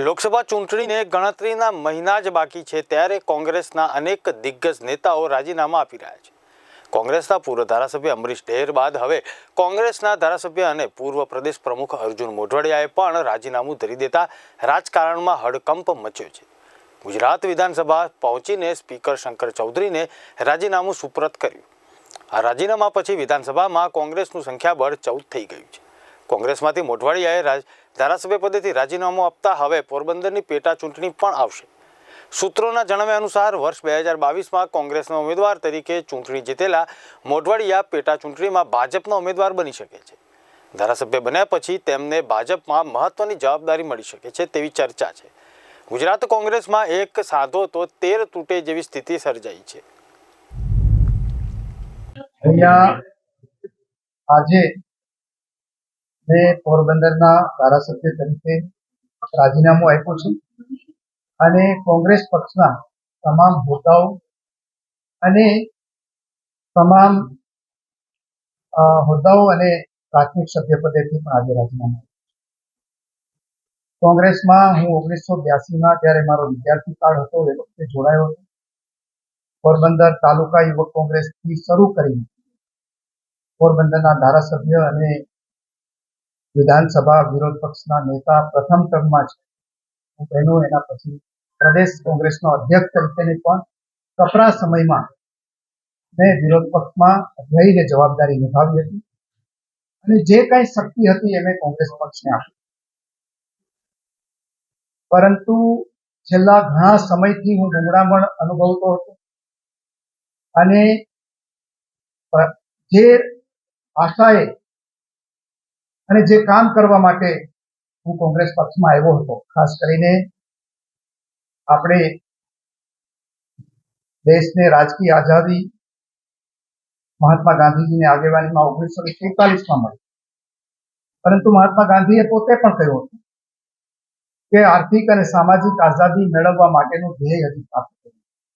લોકસભા ચૂંટણીને ગણતરીના મહિના જ બાકી છે ત્યારે કોંગ્રેસના અનેક દિગ્ગજ નેતાઓ રાજીનામા આપી રહ્યા છે. કોંગ્રેસના પૂર્વ ધારાસભ્ય અમરીશ ઢેર બાદ હવે કોંગ્રેસના ધારાસભ્ય અને પૂર્વ પ્રદેશ પ્રમુખ અર્જુન મોઢવાડિયાએ પણ રાજીનામું ધરી દેતા રાજકારણમાં હડકંપ મચ્યો છે. ગુજરાત વિધાનસભા પહોંચીને સ્પીકર શંકર ચૌધરીને રાજીનામું સુપ્રત કર્યું. આ રાજીનામા પછી વિધાનસભામાં કોંગ્રેસનું સંખ્યાબળ ચૌદ થઈ ગયું છે. કોંગ્રેસમાંથી મોઢવાડિયાએ રાજ- ધારાસભ્ય પદેથી રાજીનામું આપતા હવે પોરબંદરની પેટા ચૂંટણી પણ આવશે. સૂત્રોના જણાવ્યા અનુસાર વર્ષ બે હજાર બાવીસમાં કોંગ્રેસના ઉમેદવાર તરીકે ચૂંટણી જીતેલા મોઢવાડિયા પેટા ચૂંટણીમાં ભાજપના ઉમેદવાર બની શકે છે. ધારાસભ્ય બન્યા પછી તેમને ભાજપમાં મહત્વની જવાબદારી મળી શકે છે તેવી ચર્ચા છે. ગુજરાત કોંગ્રેસમાં એક સાધો તો તેર તૂટે જેવી સ્થિતિ સર્જાઈ છે. આજે મેં પોરબંદરના ધારાસભ્ય તરીકે રાજીનામું આપ્યું છે અને કોંગ્રેસ પક્ષના તમામ હોદ્દાઓ અને તમામ હોદ્દાઓ અને પ્રાથમિક સભ્ય પદેથી પણ આજે રાજીનામું કોંગ્રેસમાં હું ઓગણીસો બ્યાસીમાં જ્યારે મારો વિદ્યાર્થી કાળ હતો, એ વખતે જોડાયો હતો. પોરબંદર તાલુકા યુવક કોંગ્રેસથી શરૂ કરીને પોરબંદરના ધારાસભ્ય અને વિધાનસભા વિરોધ પક્ષના નેતા પ્રથમ ટર્મમાં છે. હું એના પછી પ્રદેશ કોંગ્રેસનો અધ્યક્ષ તરીકેની પણ કપરા સમયમાં મેં વિરોધ પક્ષમાં રહીને જવાબદારી નિભાવી હતી અને જે કાંઈ શક્તિ હતી એ કોંગ્રેસ પક્ષને આપી. પરંતુ છેલ્લા ઘણા સમયથી હું ગુંગળામણ અનુભવતો હતો અને જે આશાએ અને જે કામ કરવા માટે હું કોંગ્રેસ પક્ષમાં આવ્યો હતો, ખાસ કરીને આપણે દેશને રાજકીય આઝાદી મહાત્મા ગાંધીજીની આગેવાનીમાં ઓગણીસો ને સુડતાલીસમાં મળી. પરંતુ મહાત્મા ગાંધીએ પોતે પણ કહ્યું હતું કે આર્થિક અને સામાજિક આઝાદી મેળવવા માટેનું ધ્યેય હજી